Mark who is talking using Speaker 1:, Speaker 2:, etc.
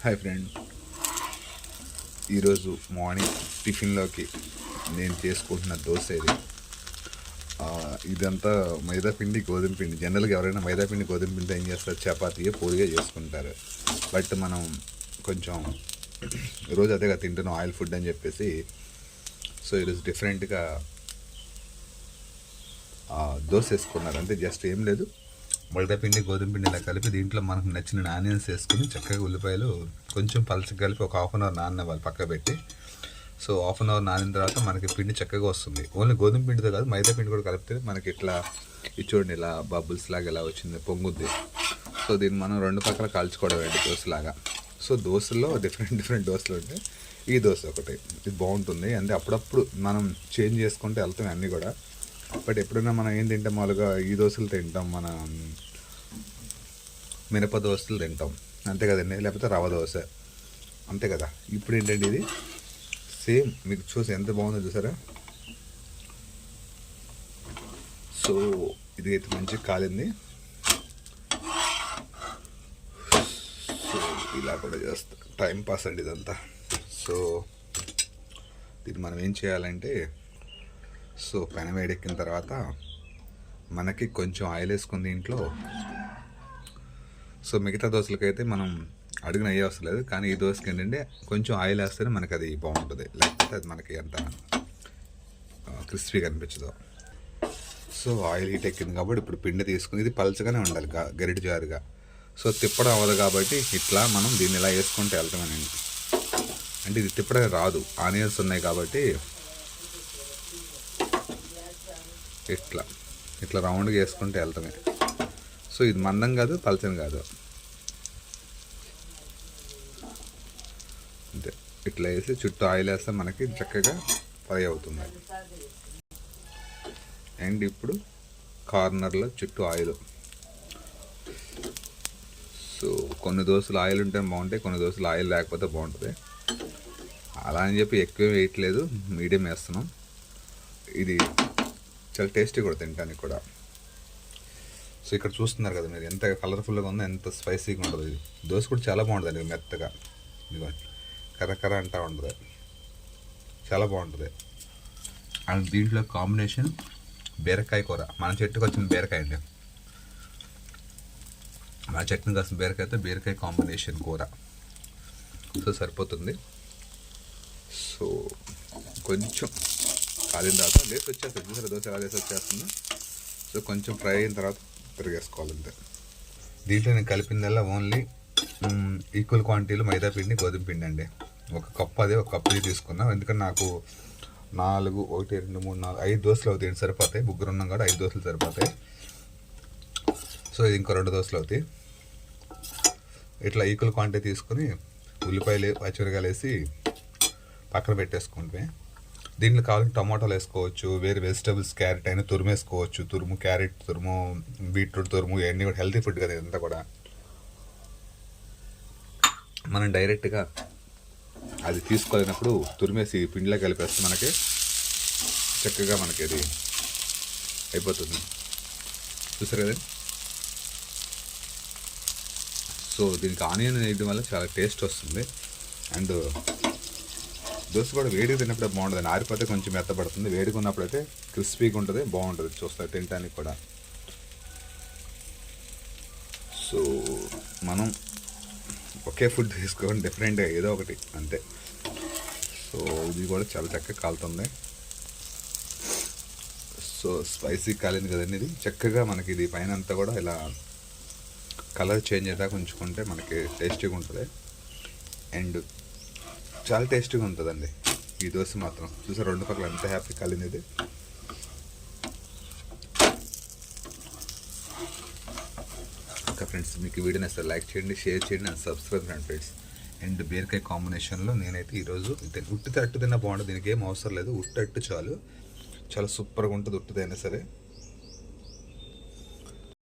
Speaker 1: Hi friend ఈరోజు morning టిఫిన్లోకి నేను చేసుకుంటున్న దోశ ఇది. ఇదంతా మైదా పిండి గోధుమ పిండి. జనరల్గా ఎవరైనా మైదా పిండి గోధుమ పిండి ఏం చేస్తారు? చపాతీయే పూరిగా చేసుకుంటారు. బట్ మనం కొంచెం రోజు అదేగా తింటున్నాం ఆయిల్ ఫుడ్ అని చెప్పేసి. సో ఈరోజు డిఫరెంట్గా దోశ వేసుకున్నారు అంటే జస్ట్ ఏం లేదు మైదా గోధుమ పిండి ఇలా కలిపి దీంట్లో మనకు నచ్చిన ఆనియన్స్ వేసుకుని చక్కగా ఉల్లిపాయలు కొంచెం పలచగా కలిపి ఒక హాఫ్ అన్ అవర్ నాన్న వాళ్ళు పక్క పెట్టి. సో హాఫ్ అన్ అవర్ నానిన తర్వాత మనకి పిండి చక్కగా వస్తుంది. ఓన్లీ గోధుమ పిండితో కాదు మైదా పిండి కూడా కలిపితే మనకి ఇట్లా ఇది చూడండి ఇలా బబుల్స్ లాగా ఇలా వచ్చింది పొంగుద్ది. సో దీన్ని మనం రెండు పక్కల కాల్చుకోవడం అండి దోశలాగా సో దోశలో డిఫరెంట్ డిఫరెంట్ దోశలు ఉంటాయి. ఈ దోశ ఒకటి ఇది బాగుంటుంది. అంటే అప్పుడప్పుడు మనం చేంజ్ చేసుకుంటే వెళ్తాం అన్నీ కూడా. బట్ ఎప్పుడైనా మనం ఏం తింటాం మామూలుగా ఈ దోశలు తింటాం మన మినప దోశలు తింటాం. అంతే కదండి లేకపోతే రవ దోశ. అంతే కదా. ఇప్పుడు ఏంటండి ఇది? సేమ్ మీకు చూసి ఎంత బాగుందో చూసారా? సో ఇది అయితే మంచిగా కాలింది. సో ఇలా కూడా చేస్తా. టైం పాస్ అండి ఇదంతా. సో దీన్ని మనం ఏం చేయాలంటే సో పెన వేడెక్కిన తర్వాత మనకి కొంచెం ఆయిల్ వేసుకుని దీంట్లో సో మిగతా దోశలకైతే మనం అడుగున అయ్యే వస్తలేదు కానీ ఈ దోశకి ఏంటంటే కొంచెం ఆయిల్ వేస్తేనే మనకి అది బాగుంటుంది. లేకపోతే అది మనకి అంత క్రిస్పీగా అనిపించదు. సో ఆయిల్ హీట్ ఎక్కింది కాబట్టి ఇప్పుడు పిండి తీసుకుని ఇది పలచగానే ఉండాలి గరిటి జారుగా. సో తిప్పడం అవ్వదు కాబట్టి ఇట్లా మనం దీన్ని ఇలా వేసుకుంటే వెళ్తామనండి అంటే ఇది తిప్పడం రాదు. ఆనియన్స్ ఉన్నాయి కాబట్టి ఇట్లా ఇట్లా రౌండ్గా వేసుకుంటే వెళ్తామే. సో ఇది మందం కాదు పలచని కాదు. అంతే. ఇట్లా వేసి చుట్టూ ఆయిల్ వేస్తే మనకి చక్కగా ఫ్రై అవుతుంది. అండ్ ఇప్పుడు కార్నర్లో చుట్టూ ఆయిల్. సో కొన్ని దోశలు ఆయిల్ ఉంటే బాగుంటాయి కొన్ని దోశలు ఆయిల్ లేకపోతే బాగుంటుంది. అలా అని చెప్పి ఎక్కువ వేయట్లేదు మీడియం వేస్తున్నాం. ఇది చాలా టేస్టీ కూడా తింటానికి కూడా. సో ఇక్కడ చూస్తున్నారు కదా మీరు ఎంత కలర్ఫుల్గా ఉందో ఎంత స్పైసీగా ఉంటుంది ఇది. దోశ కూడా చాలా బాగుంటుంది అండి మెత్తగా. ఇదిగో కర్ర కర్ర అంటా ఉంటుంది. చాలా బాగుంటుంది. అండ్ దీంట్లో కాంబినేషన్ బీరకాయ కూర. మన చెట్టుకు వచ్చిన బీరకాయ అండి. మన చెట్టుని కాసిన బీరకాయతో బీరకాయ కాంబినేషన్ కూర. సో సరిపోతుంది. సో కొంచెం కాలిన తర్వాత లేచి వచ్చేస్తుంది దోశ కాలేసి వచ్చేస్తుంది. సో కొంచెం ఫ్రై అయిన తర్వాత తిరిగేసుకోవాలి దీంట్లో నేను కలిపిందల్లా ఓన్లీ ఈక్వల్ క్వాంటిటీలో మైదా పిండి గోధుమ పిండి అండి. ఒక కప్పు అదే ఒక కప్పు తీసుకున్నాం. ఎందుకంటే నాకు నాలుగు ఒకటి రెండు మూడు నాలుగు ఐదు దోశలు అవుతాయి సరిపోతాయి. ముగ్గురు ఉన్నాం కూడా ఐదు దోశలు సరిపోతాయి. సో ఇది ఇంకో రెండు దోశలు అవుతాయి. ఇట్లా ఈక్వల్ క్వాంటిటీ తీసుకుని ఉల్లిపాయలు పచ్చిమిరకాయలు వేసి పక్కన పెట్టేసుకుంటే దీంట్లో కావాలంటే టమాటాలు వేసుకోవచ్చు వేరే వెజిటబుల్స్ క్యారెట్ అయినా తురుమేసుకోవచ్చు తురుము క్యారెట్ తురుము బీట్రూట్ తురుము ఇవన్నీ కూడా హెల్తీ ఫుడ్ కదా ఇదంతా కూడా. మనం డైరెక్ట్గా అది తీసుకోలేనప్పుడు తురిమేసి పిండిలో కలిపేస్తే మనకి చక్కగా మనకి అది అయిపోతుంది. చూసారు కదండి సో దీనికి ఆనియన్ వేయడం వల్ల చాలా టేస్ట్ వస్తుంది. అండ్ దోశ కూడా వేడిగా తిన్నప్పుడు బాగుంటుంది ఆరిపోతే కొంచెం మెత్తపడుతుంది వేడిగా అయితే క్రిస్పీగా ఉంటుంది బాగుంటుంది. చూస్తే తినడానికి కూడా. సో మనం ఒకే ఫుడ్ తీసుకోవడం డిఫరెంట్గా ఏదో ఒకటి అంతే. సో ఇది కూడా చాలా చక్కగా కాలుతుంది. సో స్పైసీ కాలింది కదండి ఇది. చక్కగా మనకి ఇది పైన అంతా కూడా ఇలా కలర్ చేంజ్ అయ్యేదాకా ఉంచుకుంటే మనకి టేస్టీగా ఉంటుంది. అండ్ చాలా టేస్టీగా ఉంటుందండి. ఈ దోశ మాత్రం. చూసారు రెండు పక్కల ఎంత హ్యాపీ కాలింది ఇది. ఓకే ఫ్రెండ్స్ మీకు వీడియో నచ్చితే లైక్ చేయండి షేర్ చేయండి అండ్ సబ్స్క్రైబ్ చేయండి ఫ్రెండ్స్. అండ్ బీరకాయ కాంబినేషన్లో నేనైతే ఈరోజు ఉట్టితే అట్టు తిన్నా బాగుంటుంది దీనికి ఏం అవసరం లేదు. ఉట్టు అట్టు చాలు. చాలా సూపర్గా ఉంటుంది ఉట్టుదైనా సరే.